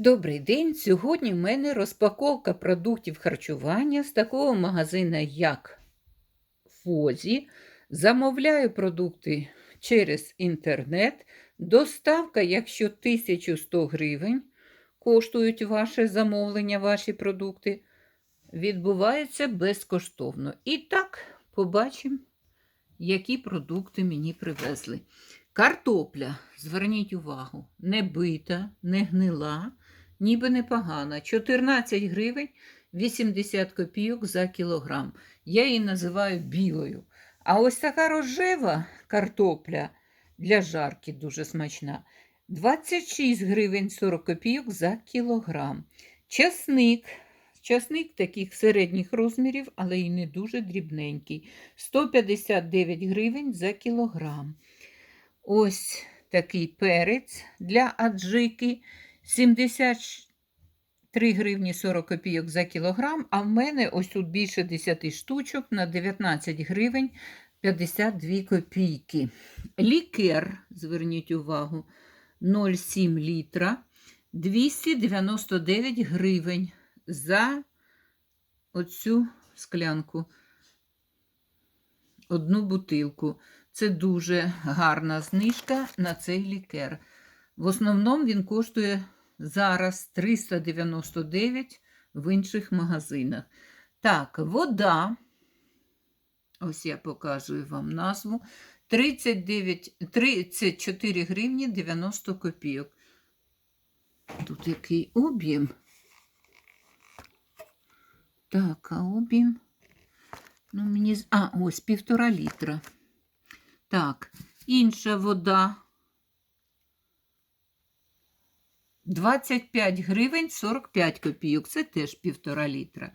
Добрий день! Сьогодні в мене розпаковка продуктів харчування з такого магазина, як Фозі. Замовляю продукти через інтернет. Доставка, якщо 1100 гривень коштують ваше замовлення, ваші продукти, відбувається безкоштовно. І так, побачимо, які продукти мені привезли. Картопля, зверніть увагу, не бита, не гнила, ніби непогана. 14 гривень 80 копійок за кілограм. Я її називаю білою. А ось така рожева картопля для жарки дуже смачна. 26 гривень 40 копійок за кілограм. Часник. Часник таких середніх розмірів, але і не дуже дрібненький. 159 гривень за кілограм. Ось такий перець для аджики 73 гривні 40 копійок за кілограм, а в мене ось тут більше 10 штучок на 19 гривень 52 копійки. Лікер, зверніть увагу, 0,7 літра 299 гривень за оцю склянку. Одну бутилку. Це дуже гарна знижка на цей лікер. В основному він коштує зараз 399 в інших магазинах. Так, вода, ось я показую вам назву. 39, 34 гривні 90 копійок. Тут який об'єм. Так, а об'єм. Ну, мені... А, ось півтора літра. Так, інша вода. 25 гривень 45 копійок. Це теж півтора літра.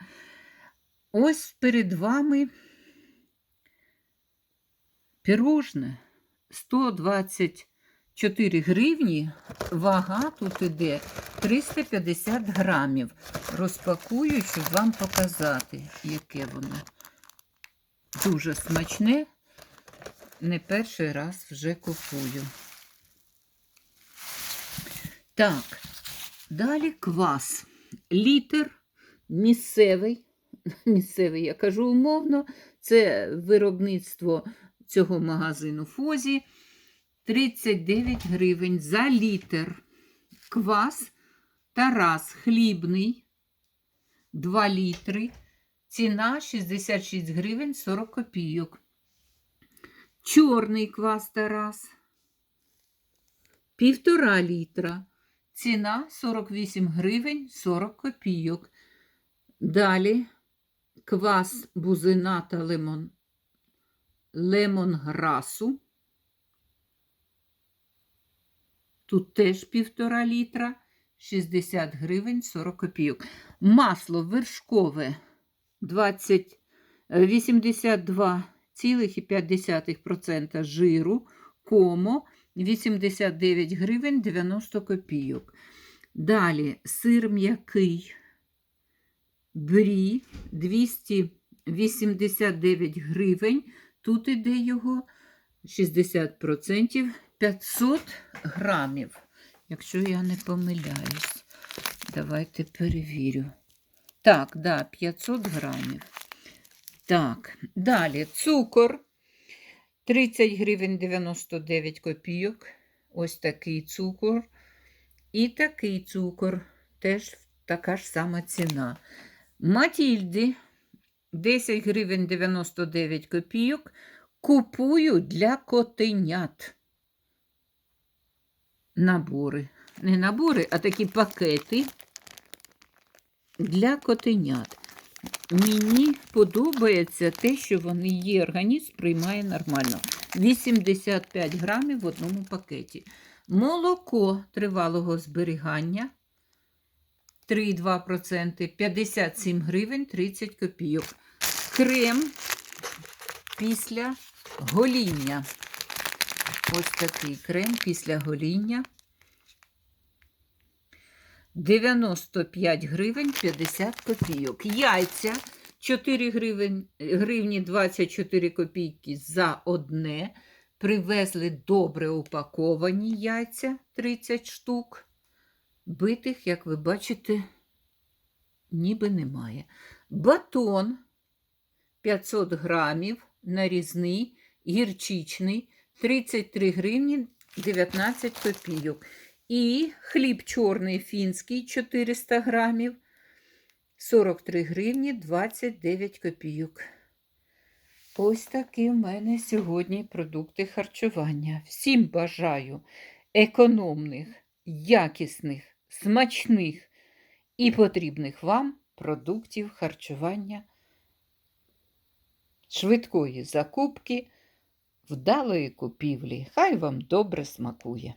Ось перед вами пірожне 124 гривні. Вага тут іде 350 грамів. Розпакую, щоб вам показати, яке воно. Дуже смачне не перший раз вже купую. Так, далі квас. Літр місцевий. Місцевий, я кажу умовно, це виробництво цього магазину Фозі. 39 гривень за літр. Квас Тарас хлібний 2 літри. Ціна 66 гривень 40 копійок. Чорний квас Тарас. Півтора літра. Ціна 48 гривень 40 копійок. Далі квас бузина та лимон, лемонграсу. Тут теж півтора літра, 60 гривень 40 копійок. Масло вершкове 20, 82 0,5% жиру, комо 89 гривень 90 копійок. Далі сир м'який брі 289 гривень. Тут іде його 60% 500 грамів. Якщо я не помиляюсь, давайте перевірю. Так, да, 500 грамів. Так, далі цукор 30 гривень 99 копійок. Ось такий цукор. І такий цукор теж така ж сама ціна. Матільди 10 гривень 99 копійок. Купую для котенят. Набори. Не набори, а такі пакети для котенят. Мені подобається те, що вони є, організм приймає нормально. 85 грамів в одному пакеті. Молоко тривалого зберігання 3,2%, 57 гривень 30 копійок. Крем після гоління. Ось такий крем після гоління. 95 гривень 50 копійок. Яйця 4 гривень, гривні 24 копійки за одне. Привезли добре упаковані яйця 30 штук. Битих, як ви бачите, ніби немає. Батон 500 грамів, нарізний, гірчичний, 33 гривні 19 копійок. І хліб чорний фінський 400 грамів, 43 гривні 29 копійок. Ось такі в мене сьогодні продукти харчування. Всім бажаю економних, якісних, смачних і потрібних вам продуктів харчування, швидкої закупки, вдалої купівлі. Хай вам добре смакує!